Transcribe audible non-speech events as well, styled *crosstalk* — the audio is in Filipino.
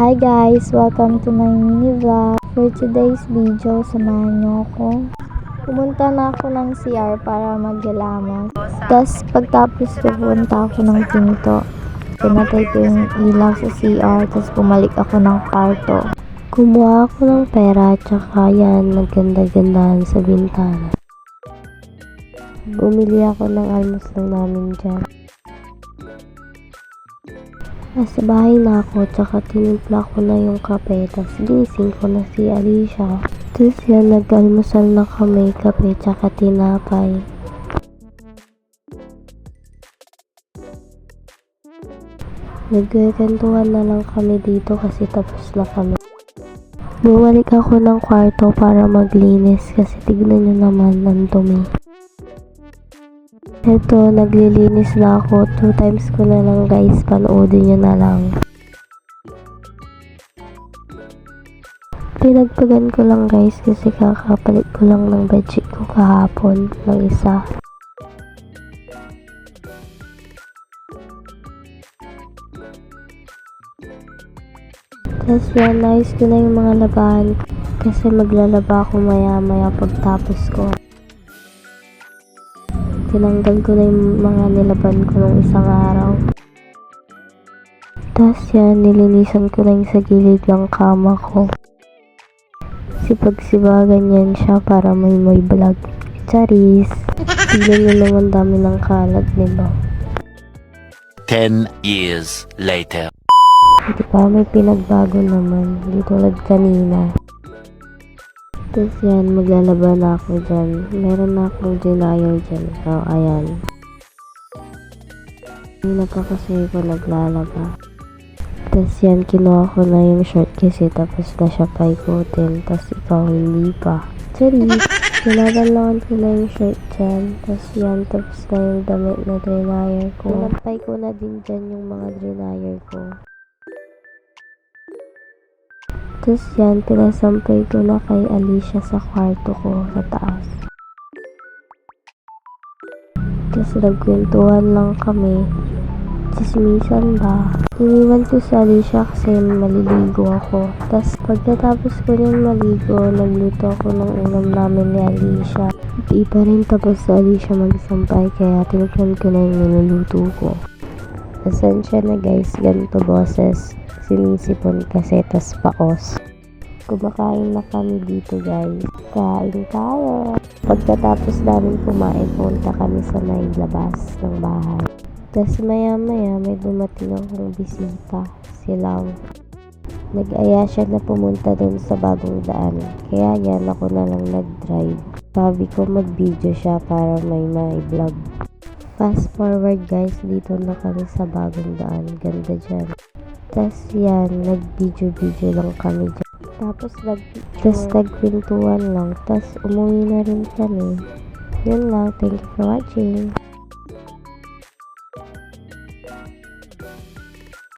Hi guys! Welcome to my mini vlog. For today's video, samahan niyo ako. Pumunta na ako ng CR para maglalamas. Tapos pagtapos ko, pumunta ako ng pinto. Pinatay ko yung ilaw sa CR, tapos bumalik ako ng kwarto. Kumuha ako ng pera, tsaka yan, nagganda-gandahan sa bintana. Bumili ako ng almusal namin dyan. Nasa bahay na ako, tsaka tinimpla ko na yung kape, tapos ginising ko na si Alicia. Tapos yan, nag-almusal na kami, kape, tsaka tinapay. Nagkakantuhan na lang kami dito kasi tapos na kami. Bumalik ako ng kwarto para maglinis kasi tignan nyo naman ang dumi. Ito, naglilinis na ako. Two times ko na lang guys. Panoodin nyo na lang. Pinagpagan ko lang guys kasi kakapalit ko lang ng bedsheet ko kahapon ng isa. Tapos yan, nice ko na yung mga labahan kasi maglalaba ako maya maya pagtapos ko. Tinanggal ko na yung mga nilaban ko nung isang araw. Tapos yan, nilinisan ko na yung sa gilid ng kama ko. Sipag-sibagan yan siya para may may vlog. Charis! *laughs* Tignan nyo naman dami ng kalat, diba? 10 years later. Di ba may pinagbago naman, di tulad kanina. Tapos yan, maglalaba na ako dyan. Meron na akong denial dyan. So, ayan. Kanina pa kasi ako naglalaba. Tapos yan, kinuha ko na yung short kasi tapos na siya paikutin. Tapos ikaw hindi pa. Sorry, kinagalangan ko na yung shirt dyan. Tapos yan, tapos na yung damit na denial ko. Nampay ko na din dyan yung mga denial ko. Tapos yan, pinasampay ko na kay Alicia sa kwarto ko sa taas. Tapos nagkwentuhan lang kami. Chismisan ba? Iniwan ko si Alicia kasi maliligo ako. Tapos pagkatapos ko niyan maligo, nagluto ako ng ulam namin ni Alicia. Di pa rin tapos si Alicia magsampay kaya tinignan ko na yung niluluto ko. Pasensya na guys, ganito boses. Sinisipon kasi tas paos. Kumakain na kami dito guys. Kain tayo. Pagkatapos namin kumain, punta kami sa may labas ng bahay. Tapos maya maya may dumating akong bisita. Si Lau. Nag-aya siya na pumunta doon sa bagong daan. Kaya yan ako na lang nag-drive. Sabi ko mag-video siya para may may vlog. Fast forward guys, dito na kami sa bagong daan. Ganda dyan. Tapos yan, nag-video-video lang kami dyan. Tapos nag Tapos nagpintuan lang. Tapos umuwi na rin kami. Yun lang. Thank you for watching.